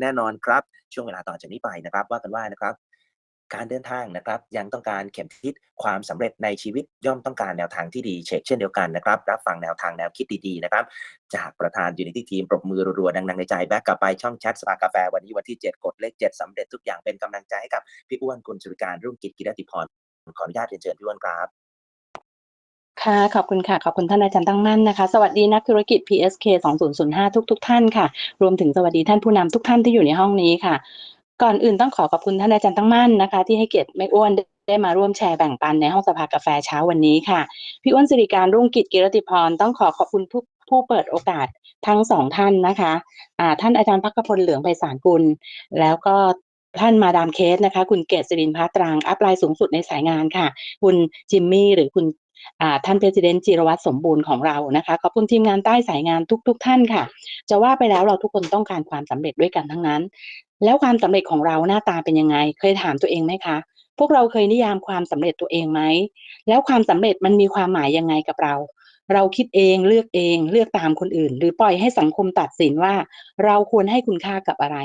แน่นอนครับ ช่วงเวลาต่อจากนี้ไปนะครับ ว่ากันว่านะครับ การเดินทางนะครับ ยังต้องการเข็มทิศความสำเร็จในชีวิตย่อมต้องการแนวทางที่ดีเช่นเช่นเดียวกันนะครับ รับฟังแนวทางแนวคิดดีๆนะครับ จากประธานยูนิตี้ทีมปรบมือรัวๆดังๆในใจแบ็กกลับไปช่องแชทสภากาแฟวันนี้วันที่ 7 กดเลข 7สำเร็จทุกอย่างเป็นกำลังใจให้กับพี่อ้วนคุณสุริการรุ่งกิจกิรติพรขออนุญาตเรียนเชิญพี่อ้วนครับ ค่ะ ขอบคุณค่ะ ขอบคุณท่านอาจารย์ตั้งมั่นนะคะ สวัสดีนักธุรกิจ PSK 2005 ทุกทุกท่านค่ะ รวมถึงสวัสดีท่านผู้นำทุกท่านที่อยู่ในห้องนี้ค่ะ ก่อนอื่นต้องขอขอบคุณท่านอาจารย์ตั้งมั่นนะคะ ที่ให้เกียรติแม่อ้วนได้มาร่วมแชร์แบ่งปันในห้องสภากาแฟเช้าวันนี้ค่ะ พี่อ้วนสิริการรุ่งกิจกิรติพรต้องขอขอบคุณผู้ผู้เปิดโอกาสทั้งสองท่านนะคะอ่าท่านอาจารย์พักกพลเหลืองไพศาลกุล แล้วก็ท่านมาดามเคสนะคะ คุณเกศสิรินพัตรังอัพไลน์สูงสุดในสายงานค่ะ คุณจิมมี่หรือคุณ ท่านประธานจิรวัตรสมบูรณ์ของเรานะคะขอบคุณทีมงานใต้สายงานทุก ๆทท่านค่ะ จะว่าไปแล้วเราทุกคนต้องการความสำเร็จด้วยกันทั้งนั้น แล้วความสำเร็จของเราหน้าตาเป็นยังไง เคยถามตัวเองไหมคะ พวกเราเคยนิยามความสำเร็จตัวเองไหมแล้วความสำเร็จมันมีความหมายยังไงกับเราเราคิดเองเลือกเองเลือกตามคนอื่น หรือปล่อยให้สังคมตัดสินว่า เราควรให้คุณค่ากับอะไร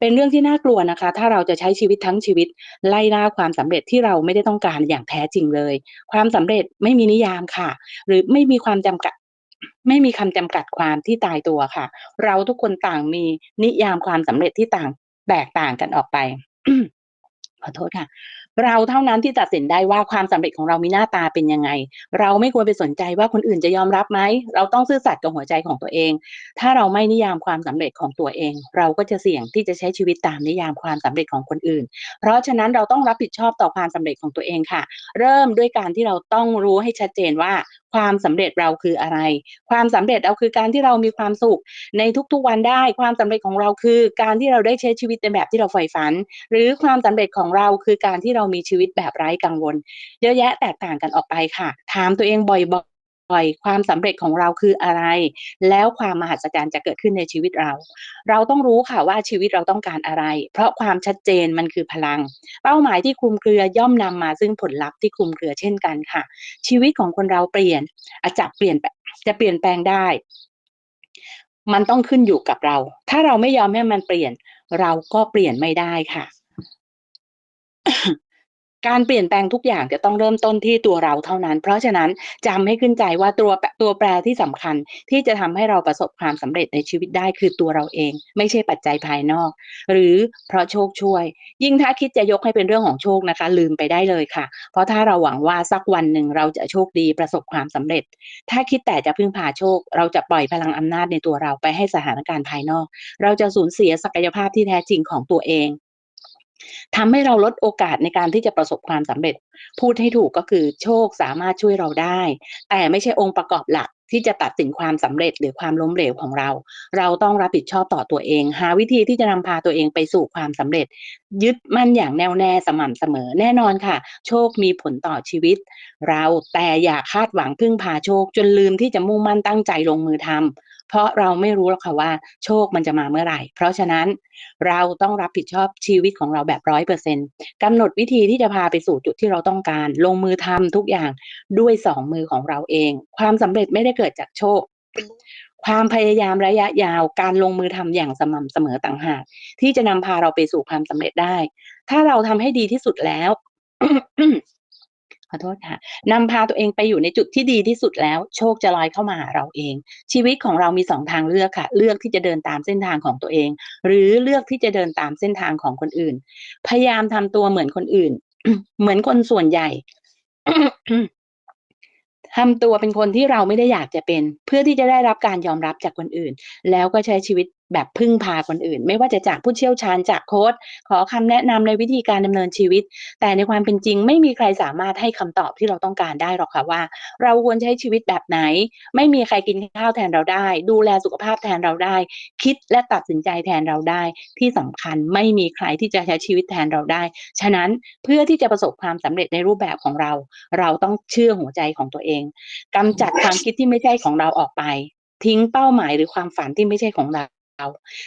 เป็นเรื่องที่น่ากลัวนะคะ ถ้าเราจะใช้ชีวิตทั้งชีวิต ไล่ล่าความสำเร็จที่เราไม่ได้ต้องการอย่างแท้จริงเลย ความสำเร็จไม่มีนิยามค่ะ หรือไม่มีความจำกัดไม่มีคำจำกัดความที่ตายตัวค่ะ เราทุกคนต่างมีนิยามความสำเร็จที่ต่างแตกต่างกันออกไปขอโทษค่ะ เราเท่านั้นที่ตัดสินได้ว่าความสำเร็จของเรามีหน้าตาเป็นยังไง เราไม่ควรไปสนใจว่าคนอื่นจะยอมรับไหม เราต้องซื่อสัตย์กับหัวใจของตัวเอง ถ้าเราไม่นิยามความสำเร็จของตัวเอง เราก็จะเสี่ยงที่จะใช้ชีวิตตามนิยามความสำเร็จของคนอื่น เพราะฉะนั้นเราต้องรับผิดชอบต่อความสำเร็จของตัวเองค่ะ เริ่มด้วยการที่เราต้องรู้ให้ชัดเจนว่าความสำเร็จเราคืออะไร ความสำเร็จเราคือการที่เรามีความสุขในทุกๆวันได้ ความสำเร็จของเราคือ การที่เราได้ใช้ชีวิตในแบบที่เราใฝ่ฝัน หรือความสำเร็จของเราคือการที่เรามีชีวิตแบบไร้กังวล เยอะแยะแตกต่างกันออกไปค่ะ ถามตัวเองบ่อยๆความสำเร็จของเราคืออะไร แล้วความมหัศจรรย์จะเกิดขึ้นในชีวิตเรา เราต้องรู้ค่ะว่าชีวิตเราต้องการอะไร เพราะความชัดเจนมันคือพลัง เป้าหมายที่คุมเครือย่อมนำมาซึ่งผลลัพธ์ที่คุมเครือเช่นกันค่ะ ชีวิตของคนเราเปลี่ยนอาจจะเปลี่ยนจะเปลี่ยนแปลงได้ มันต้องขึ้นอยู่กับเรา ถ้าเราไม่ยอมให้มันเปลี่ยน เราก็เปลี่ยนไม่ได้ค่ะ การเปลี่ยนแปลงทุกอย่างจะต้องเริ่มต้นที่ตัวเราเท่านั้น เพราะฉะนั้นจำให้ขึ้นใจว่าตัวแปรตัวแปรที่สำคัญที่จะทำให้เราประสบความสำเร็จในชีวิตได้คือตัวเราเอง ไม่ใช่ปัจจัยภายนอก หรือเพราะโชคช่วย ยิ่งถ้าคิดจะยกให้เป็นเรื่องของโชคนะคะ ลืมไปได้เลยค่ะ เพราะถ้าเราหวังว่าสักวันหนึ่งเราจะโชคดีประสบความสำเร็จ ถ้าคิดแต่จะพึ่งพาโชค เราจะปล่อยพลังอำนาจในตัวเราไปให้สถานการณ์ภายนอก เราจะสูญเสียศักยภาพที่แท้จริงของตัวเอง ทำให้เราลดโอกาสในการที่จะประสบความสำเร็จ พูดให้ถูกก็คือโชคสามารถช่วยเราได้ แต่ไม่ใช่องค์ประกอบหลัก ที่จะตัดสินความสำเร็จหรือความล้มเหลวของเรา เราต้องรับผิดชอบต่อตัวเอง หาวิธีที่จะนำพาตัวเองไปสู่ความสำเร็จ ยึดมั่นอย่างแน่วแน่สม่ำเสมอ แน่นอนค่ะ โชคมีผลต่อชีวิต เราแต่อย่าคาดหวังพึ่งพาโชค จนลืมที่จะมุ่งมั่นตั้งใจลงมือทำเพราะเราไม่รู้หรอกค่ะว่า โชคมันจะมาเมื่อไหร่ เพราะฉะนั้นเราต้องรับผิดชอบชีวิตของเราแบบร้อยเปอร์เซ็นกำหนดวิธีที่จะพาไปสู่จุดที่เราต้องการ ลงมือทำทุกอย่างด้วยสองมือของเราเอง ความสำเร็จไม่ได้เกิดจากโชค ความพยายามระยะยาวการลงมือทำอย่างสม่ำเสมอต่างหาก ที่จะนำพาเราไปสู่ความสำเร็จได้ ถ้าเราทำให้ดีที่สุดแล้วขอโทษค่ะนำพาตัวเองไปอยู่ในจุดที่ดีที่สุดแล้ว โชคจะลอยเข้ามาหาเราเอง ชีวิตของเรามีสองทางเลือกค่ะ เลือกที่จะเดินตามเส้นทางของตัวเอง หรือเลือกที่จะเดินตามเส้นทางของคนอื่น พยายามทำตัวเหมือนคนอื่น เหมือนคนส่วนใหญ่ ทำตัวเป็นคนที่เราไม่ได้อยากจะเป็น เพื่อที่จะได้รับการยอมรับจากคนอื่น แล้วก็ใช้ชีวิตแบบพึ่งพาคนอื่น ไม่ว่าจะจากผู้เชี่ยวชาญจากโค้ดขอคำแนะนำในวิธีการดำเนินชีวิต แต่ในความเป็นจริงไม่มีใครสามารถให้คำตอบที่เราต้องการได้หรอกค่ะว่า เราควรใช้ชีวิตแบบไหน ไม่มีใครกินข้าวแทนเราได้ ดูแลสุขภาพแทนเราได้ คิดและตัดสินใจแทนเราได้ ที่สำคัญไม่มีใครที่จะใช้ชีวิตแทนเราได้ ฉะนั้นเพื่อที่จะประสบความสำเร็จในรูปแบบของเรา เราต้องเชื่อหัวใจของตัวเองกำจัดความคิดที่ไม่ใช่ของเราออกไป ทิ้งเป้าหมายหรือความฝันที่ไม่ใช่ของเรา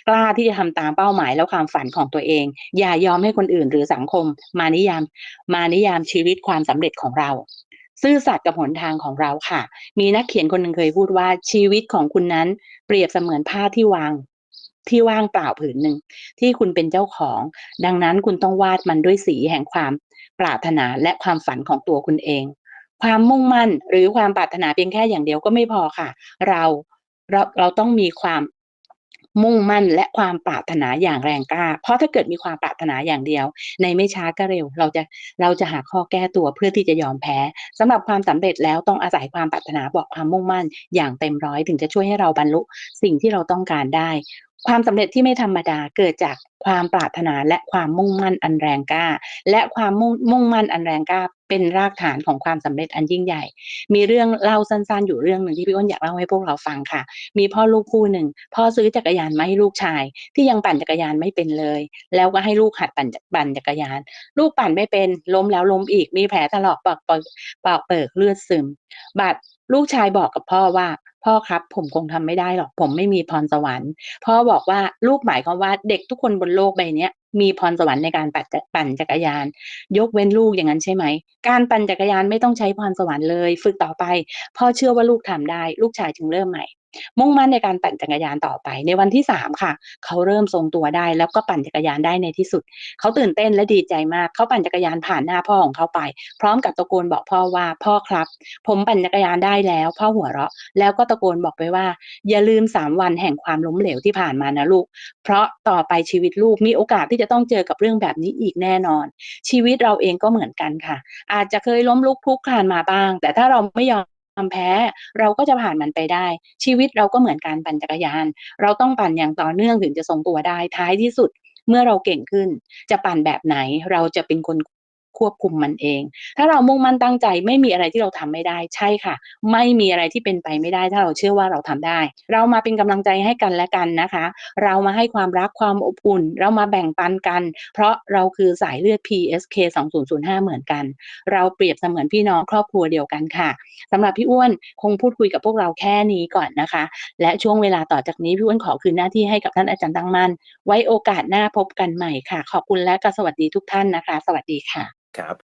กล้าที่จะทำตามเป้าหมายและความฝันของตัวเอง อย่ายอมให้คนอื่นหรือสังคม มานิยาม มานิยามชีวิตความสำเร็จของเรา ซื่อสัตย์กับหนทางของเราค่ะ มีนักเขียนคนหนึ่งเคยพูดว่าชีวิตของคุณนั้น เปรียบเสมือนผ้าที่วาง ที่ว่างเปล่าผืนหนึ่งที่คุณเป็นเจ้าของ ดังนั้นคุณต้องวาดมันด้วยสีแห่งความปรารถนาและความฝันของตัวคุณเอง ความมุ่งมั่นหรือความปรารถนาเพียงแค่อย่างเดียวก็ไม่พอค่ะ เราเราเราต้องมีความ มุ่งมั่นและความปรารถนาอย่างแรงกล้า เพราะถ้าเกิดมีความปรารถนาอย่างเดียว ในไม่ช้าก็เร็ว เราจะเราจะหาข้อแก้ตัวเพื่อที่จะยอมแพ้สำหรับความสำเร็จแล้วต้องอาศัยความปรารถนาบอกความมุ่งมั่นอย่างเต็มร้อยถึงจะช่วยให้เราบรรลุสิ่งที่เราต้องการได้ ความสำเร็จที่ไม่ธรรมดาเกิดจากความปรารถนาและความมุ่งมั่นอันแรงกล้า และความมุ่งมุ่งมั่นอันแรงกล้า เป็นรากฐานของความสำเร็จอันยิ่งใหญ่ มีเรื่องเล่าสั้นๆ อยู่เรื่องหนึ่งที่พี่อ้นอยากเล่าให้พวกเราฟังค่ะ มีพ่อลูกคู่หนึ่งพ่อซื้อจักรยานมาให้ลูกชาย ที่ยังปั่นจักรยานไม่เป็นเลย แล้วก็ให้ลูกหัดปั่นปั่นจักรยาน ลูกปั่นไม่เป็นล้มแล้วล้มอีกมีแผลถลอกปากปากปากเปิกเลือดซึมบาด ลูกชายบอกกับพ่อว่า พ่อครับ ผมคงทำไม่ได้หรอกผมไม่มีพรสวรรค์พ่อบอกว่าลูกหมายความว่าเด็กทุกคนบนโลกใบนี้มีพรสวรรค์ในการปั่นจักปั่นจักรยาน ยกเว้นลูกอย่างนั้นใช่ไหม การปั่นจักรยานไม่ต้องใช้พรสวรรค์เลย ฝึกต่อไป พ่อเชื่อว่าลูกทำได้ ลูกชายจึงเริ่มใหม่ มุ่งมั่นในการปั่นจักรยานต่อไป ในวันที่สามค่ะ เขาเริ่มทรงตัวได้ แล้วก็ปั่นจักรยานได้ในที่สุด เขาตื่นเต้นและดีใจมาก เขาปั่นจักรยานผ่านหน้าพ่อของเขาไป พร้อมกับตะโกนบอกพ่อว่าพ่อครับ ผมปั่นจักรยานได้แล้ว พ่อหัวเราะ แล้วก็ตะโกนบอกไปว่า อย่าลืมสามวันแห่งความล้มเหลวที่ผ่านมานะลูก เพราะต่อไปชีวิตลูกมีโอกาสที่จะต้องเจอกับเรื่องแบบนี้อีกแน่นอน ชีวิตเราเองก็เหมือนกันค่ะ อาจจะเคยล้มลุกคลุกคลานมาบ้าง แต่ถ้าเราไม่ยอม แพ้ เราก็จะผ่านมันไปได้ ชีวิตเราก็เหมือนการปั่นจักรยาน เราต้องปั่นอย่างต่อเนื่องถึงจะทรงตัวได้ท้ายที่สุดเมื่อเราเก่งขึ้น จะปั่นแบบไหนเราจะเป็นคน ควบคุมมันเอง ถ้าเรามุ่งมั่นตั้งใจไม่มีอะไรที่เราทำไม่ได้ใช่ค่ะ ไม่มีอะไรที่เป็นไปไม่ได้ถ้าเราเชื่อว่าเราทำได้ เรามาเป็นกำลังใจให้กันและกันนะคะ เรามาให้ความรักความอบอุ่น เรามาแบ่งปันกัน เพราะเราคือสายเลือด PSK 2005 เหมือนกัน เราเปรียบเสมือนพี่น้องครอบครัวเดียวกันค่ะสำหรับพี่อ้วนคงพูดคุยกับพวกเราแค่นี้ก่อนนะคะ และช่วงเวลาต่อจากนี้พี่อ้วนขอคืนหน้าที่ให้กับท่านอาจารย์ตั้งมั่นไว้โอกาสหน้าพบกันใหม่ค่ะ ขอบคุณและก็สวัสดีทุกท่านนะคะ สวัสดีค่ะ ครับ